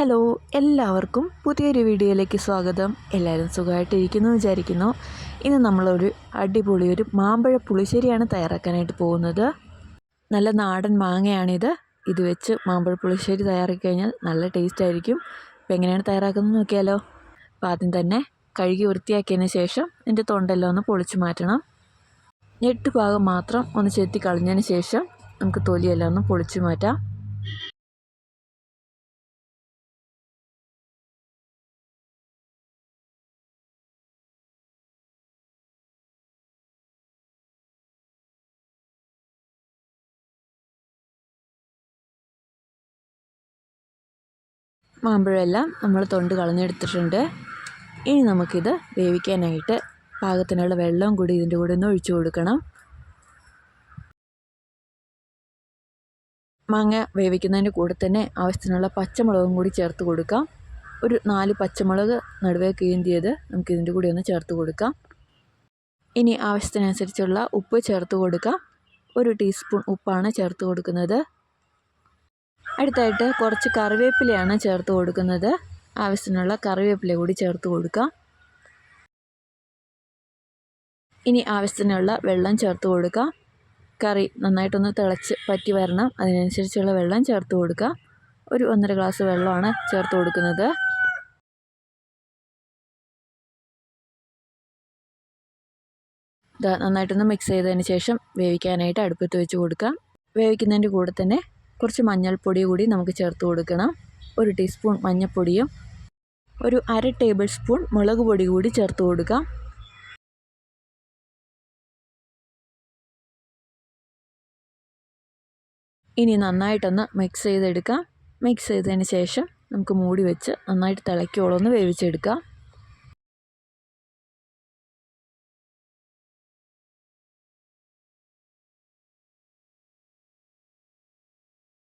Hello എല്ലാവർക്കും പുതിയൊരു വീഡിയോയിലേക്ക് സ്വാഗതം. എല്ലാവരും സുഖമായിട്ടിരിക്കുന്നു വിചാരിക്കുന്നു. ഇന്ന് നമ്മളൊരു അടിപൊളി ഒരു മാമ്പഴ പുളിശ്ശേരിയാണ് തയ്യാറാക്കാനായിട്ട് പോകുന്നത്. നല്ല നാടൻ മാങ്ങയാണിത്. ഇത് വെച്ച് മാമ്പഴ പുളിശ്ശേരി തയ്യാറാക്കി കഴിഞ്ഞാൽ നല്ല ടേസ്റ്റ് ആയിരിക്കും. അപ്പോൾ എങ്ങനെയാണ് തയ്യാറാക്കുന്നത് നോക്കിയാലോ? അപ്പോൾ ആദ്യം തന്നെ കഴുകി വൃത്തിയാക്കിയതിന് ശേഷം എന്റെ തൊണ്ടെല്ലാം ഒന്ന് പൊളിച്ചു മാറ്റണം. ഞെട്ട് ഭാഗം മാത്രം ഒന്ന് ചെത്തി കളഞ്ഞതിന് ശേഷം നമുക്ക് തൊലിയെല്ലാം ഒന്ന് പൊളിച്ചു മാറ്റാം. മാമ്പഴമെല്ലാം നമ്മൾ തൊണ്ട് കളഞ്ഞെടുത്തിട്ടുണ്ട്. ഇനി നമുക്കിത് വേവിക്കാനായിട്ട് പാകത്തിനുള്ള വെള്ളം കൂടി ഇതിന്റെ കൂടെ ഒന്ന് ഒഴിച്ചു കൊടുക്കണം. മാങ്ങ വേവിക്കുന്നതിന്റെ കൂടെ തന്നെ ആവശ്യത്തിനുള്ള പച്ചമുളകും കൂടി ചേർത്ത് കൊടുക്കാം. ഒരു നാല് പച്ചമുളക് നടുവേ കീന്തിയത് നമുക്ക് ഇതിന്റെ കൂടെ ഒന്ന് ചേർത്ത് കൊടുക്കാം. ഇനി ആവശ്യത്തിനനുസരിച്ചുള്ള ഉപ്പ് ചേർത്ത് കൊടുക്കാം. ഒരു ടീസ്പൂൺ ഉപ്പാണ് ചേർത്ത് കൊടുക്കുന്നത്. അടുത്തായിട്ട് കുറച്ച് കറിവേപ്പിലയാണ് ചേർത്ത് കൊടുക്കുന്നത്. ആവശ്യത്തിനുള്ള കറിവേപ്പില കൂടി ചേർത്ത് കൊടുക്കാം. ഇനി ആവശ്യത്തിനുള്ള വെള്ളം ചേർത്ത് കൊടുക്കാം. കറി നന്നായിട്ടൊന്ന് തിളച്ച് പറ്റി വരണം. അതിനനുസരിച്ചുള്ള വെള്ളം ചേർത്ത് കൊടുക്കാം. ഒരു ഒന്നര ഗ്ലാസ് വെള്ളമാണ് ചേർത്ത് കൊടുക്കുന്നത്. നന്നായിട്ടൊന്ന് മിക്സ് ചെയ്തതിന് ശേഷം വേവിക്കാനായിട്ട് അടുപ്പത്ത് വെച്ച് കൊടുക്കാം. വേവിക്കുന്നതിന്റെ കൂടെ തന്നെ കുറച്ച് മഞ്ഞൾപ്പൊടി കൂടി നമുക്ക് ചേർത്ത് കൊടുക്കണം. ഒരു ടീസ്പൂൺ മഞ്ഞൾപ്പൊടിയും ഒരു അര ടേബിൾ സ്പൂൺ മുളക് പൊടി കൂടി ചേർത്ത് കൊടുക്കാം. ഇനി നന്നായിട്ടൊന്ന് മിക്സ് ചെയ്തെടുക്കാം. മിക്സ് ചെയ്തതിന് ശേഷം നമുക്ക് മൂടി വെച്ച് നന്നായിട്ട് തിളയ്ക്കോളൊന്ന് വേവിച്ചെടുക്കാം.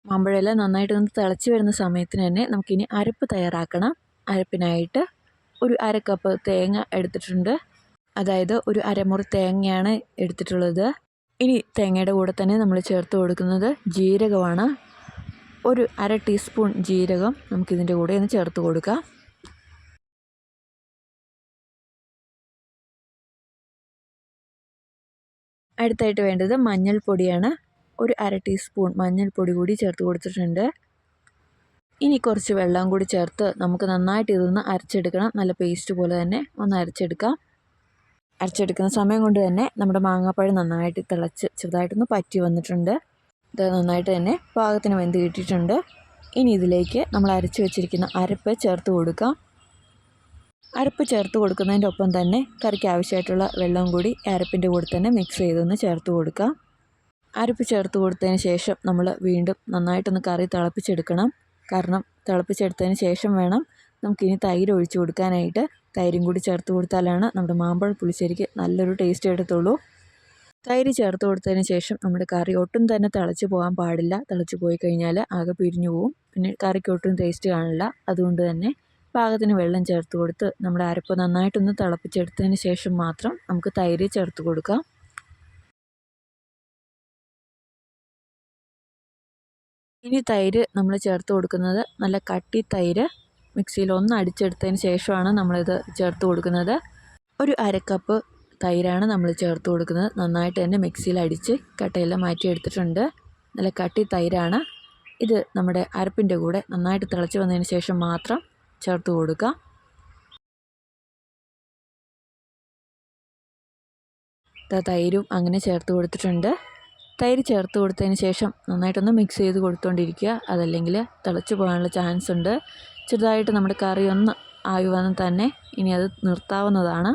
മാമ്പഴയില നന്നായിട്ടൊന്ന് തിളച്ച് വരുന്ന സമയത്തിന് തന്നെ നമുക്കിനി അരപ്പ് തയ്യാറാക്കണം. അരപ്പിനായിട്ട് ഒരു അര കപ്പ് തേങ്ങ എടുത്തിട്ടുണ്ട്. അതായത് ഒരു അരമുറി തേങ്ങയാണ് എടുത്തിട്ടുള്ളത്. ഇനി തേങ്ങയുടെ കൂടെ തന്നെ നമ്മൾ ചേർത്ത് കൊടുക്കുന്നത് ജീരകമാണ്. ഒരു അര ടീസ്പൂൺ ജീരകം നമുക്കിതിന്റെ കൂടെ ഒന്ന് ചേർത്ത് കൊടുക്കാം. അടുത്തായിട്ട് വേണ്ടത് മഞ്ഞൾപ്പൊടിയാണ്. ഒരു അര ടീസ്പൂൺ മഞ്ഞൾപ്പൊടി കൂടി ചേർത്ത് കൊടുത്തിട്ടുണ്ട്. ഇനി കുറച്ച് വെള്ളം കൂടി ചേർത്ത് നമുക്ക് നന്നായിട്ട് ഇതൊന്ന് അരച്ചെടുക്കണം. നല്ല പേസ്റ്റ് പോലെ തന്നെ ഒന്ന് അരച്ചെടുക്കാം. അരച്ചെടുക്കുന്ന സമയം കൊണ്ട് തന്നെ നമ്മുടെ മാങ്ങാപ്പഴം നന്നായിട്ട് തിളച്ച് ചെറുതായിട്ടൊന്ന് പറ്റി വന്നിട്ടുണ്ട്. ഇത് നന്നായിട്ട് തന്നെ പാകത്തിന് വെന്ത് കിട്ടിയിട്ടുണ്ട്. ഇനി ഇതിലേക്ക് നമ്മൾ അരച്ച് വെച്ചിരിക്കുന്ന അരപ്പ് ചേർത്ത് കൊടുക്കാം. അരപ്പ് ചേർത്ത് കൊടുക്കുന്നതിന്റെ ഒപ്പം തന്നെ കറിക്ക് ആവശ്യമായിട്ടുള്ള വെള്ളം കൂടി അരപ്പിന്റെ കൂടെ തന്നെ മിക്സ് ചെയ്തൊന്ന് ചേർത്ത് കൊടുക്കാം. അരപ്പ് ചേർത്ത് കൊടുത്തതിന് ശേഷം നമ്മൾ വീണ്ടും നന്നായിട്ടൊന്ന് കറി തിളപ്പിച്ചെടുക്കണം. കാരണം തിളപ്പിച്ചെടുത്തതിന് ശേഷം വേണം നമുക്കിനി തൈര് ഒഴിച്ച് കൊടുക്കാനായിട്ട്. തൈരും കൂടി ചേർത്ത് കൊടുത്താലാണ് നമ്മുടെ മാമ്പഴ പുളിശ്ശേരിക്ക് നല്ലൊരു ടേസ്റ്റ് എടുത്തുള്ളൂ തൈര് ചേർത്ത് കൊടുത്തതിന് ശേഷം നമ്മുടെ കറി ഒട്ടും തന്നെ തിളച്ച് പോകാൻ പാടില്ല. തിളച്ച് പോയി കഴിഞ്ഞാൽ ആകെ പിരിഞ്ഞു പോവും. പിന്നെ കറിക്ക് ഒട്ടും ടേസ്റ്റ് കാണില്ല. അതുകൊണ്ട് തന്നെ പാകത്തിന് വെള്ളം ചേർത്ത് കൊടുത്ത് നമ്മുടെ അരപ്പ് നന്നായിട്ടൊന്ന് തിളപ്പിച്ചെടുത്തതിന് ശേഷം മാത്രം നമുക്ക് തൈര് ചേർത്ത് കൊടുക്കാം. ഇനി തൈര് നമ്മൾ ചേർത്ത് കൊടുക്കുന്നത് നല്ല കട്ടി തൈര്. മിക്സിയിൽ ഒന്ന് അടിച്ചെടുത്തതിന് ശേഷമാണ് നമ്മളിത് ചേർത്ത് കൊടുക്കുന്നത്. ഒരു അരക്കപ്പ് തൈരാണ് നമ്മൾ ചേർത്ത് കൊടുക്കുന്നത്. നന്നായിട്ട് തന്നെ മിക്സിയിൽ അടിച്ച് കട്ടയെല്ലാം മാറ്റിയെടുത്തിട്ടുണ്ട് നല്ല കട്ടി തൈരാണ്. ഇത് നമ്മുടെ അരപ്പിന്റെ കൂടെ നന്നായിട്ട് തിളച്ച് വന്നതിന് ശേഷം മാത്രം ചേർത്ത് കൊടുക്കുക തൈരും അങ്ങനെ ചേർത്ത് കൊടുത്തിട്ടുണ്ട്. തൈര് ചേർത്ത് കൊടുത്തതിന് ശേഷം നന്നായിട്ടൊന്ന് മിക്സ് ചെയ്ത് കൊടുത്തുകൊണ്ടിരിക്കുക അതല്ലെങ്കിൽ തിളച്ച് പോകാനുള്ള ചാൻസ് ഉണ്ട്. ചെറുതായിട്ട് നമ്മുടെ കറി ഒന്ന് ആയി വന്ന് തന്നെ ഇനി അത് നിർത്താവുന്നതാണ്.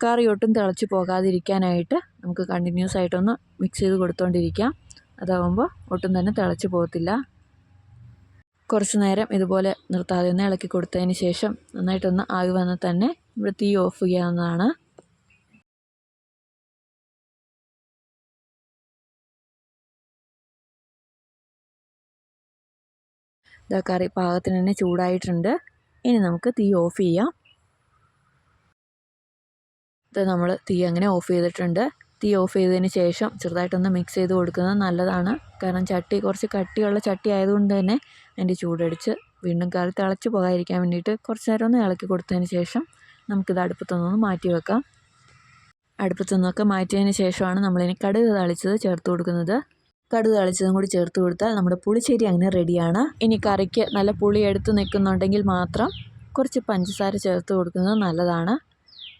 കറി ഒട്ടും തിളച്ച് പോകാതിരിക്കാനായിട്ട് നമുക്ക് കണ്ടിന്യൂസ് ആയിട്ടൊന്ന് മിക്സ് ചെയ്ത് കൊടുത്തുകൊണ്ടിരിക്കാം അതാകുമ്പോൾ ഒട്ടും തന്നെ തിളച്ച് പോകത്തില്ല. കുറച്ച് നേരം ഇതുപോലെ നിർത്താതെ ഒന്ന് ഇളക്കി കൊടുത്തതിന് ശേഷം നന്നായിട്ടൊന്ന് ആയി വന്ന് തന്നെ ഇവിടെ തീ ഓഫ് ചെയ്യാവുന്നതാണ്. ഇതാ കറി പാകത്തിന് തന്നെ ചൂടായിട്ടുണ്ട്. ഇനി നമുക്ക് തീ ഓഫ് ചെയ്യാം. ഇത് നമ്മൾ തീ അങ്ങനെ ഓഫ് ചെയ്തിട്ടുണ്ട്. തീ ഓഫ് ചെയ്തതിന് ശേഷം ചെറുതായിട്ടൊന്ന് മിക്സ് ചെയ്ത് കൊടുക്കുന്നത് നല്ലതാണ്. കാരണം ചട്ടി കുറച്ച് കട്ടിയുള്ള ചട്ടി ആയതുകൊണ്ട് തന്നെ അതിന്റെ ചൂടടിച്ച് വീണ്ടും കറി തിളച്ച് പോകാതിരിക്കാൻ വേണ്ടിയിട്ട് കുറച്ച് നേരം ഒന്ന് ഇളക്കി കൊടുത്തതിന് ശേഷം നമുക്കിത് അടുപ്പത്തുനിന്നൊന്ന് മാറ്റി വെക്കാം. അടുപ്പത്തൊന്നൊക്കെ മാറ്റിയതിന് ശേഷമാണ് നമ്മളിനി കടുക് തളിച്ചത് ചേർത്ത് കൊടുക്കുന്നത്. കടുക് തളിച്ചതും കൂടി ചേർത്ത് കൊടുത്താൽ നമ്മുടെ പുളിശ്ശേരി അങ്ങനെ റെഡിയാണ്. ഇനി കറിക്ക് നല്ല പുളി എടുത്ത് നിൽക്കുന്നുണ്ടെങ്കിൽ മാത്രം കുറച്ച് പഞ്ചസാര ചേർത്ത് കൊടുക്കുന്നത് നല്ലതാണ്.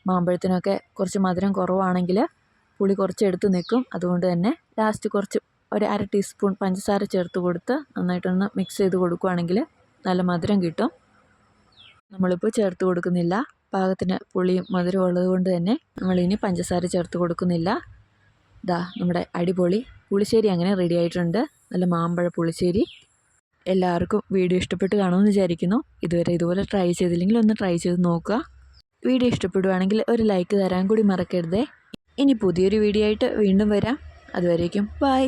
മാമ്പഴത്തിനൊക്കെ കുറച്ച് മധുരം കുറവാണെങ്കിൽ പുളി കുറച്ച് എടുത്ത് നിൽക്കും. അതുകൊണ്ട് തന്നെ ലാസ്റ്റ് കുറച്ച് ഒരു അര ടീസ്പൂൺ പഞ്ചസാര ചേർത്ത് കൊടുത്ത് നന്നായിട്ടൊന്ന് മിക്സ് ചെയ്ത് കൊടുക്കുകയാണെങ്കിൽ നല്ല മധുരം കിട്ടും. നമ്മളിപ്പോൾ ചേർത്ത് കൊടുക്കുന്നില്ല. പാകത്തിന് പുളിയും മധുരവും ഉള്ളത് കൊണ്ട് തന്നെ നമ്മളിനി പഞ്ചസാര ചേർത്ത് കൊടുക്കുന്നില്ല. ദാ നമ്മുടെ അടിപൊളി പുളിശ്ശേരി അങ്ങനെ റെഡി ആയിട്ടുണ്ട്. നല്ല മാമ്പഴ പുളിശ്ശേരി. എല്ലാവർക്കും വീഡിയോ ഇഷ്ടപ്പെട്ട് കാണുമെന്ന് വിചാരിക്കുന്നു. ഇതുവരെ ഇതുപോലെ ട്രൈ ചെയ്തില്ലെങ്കിൽ ഒന്ന് ട്രൈ ചെയ്ത് നോക്കുക. വീഡിയോ ഇഷ്ടപ്പെടുവാണെങ്കിൽ ഒരു ലൈക്ക് തരാൻ കൂടി മറക്കരുതേ. ഇനി പുതിയൊരു വീഡിയോ ആയിട്ട് വീണ്ടും വരാം. അതുവരേക്കും ബൈ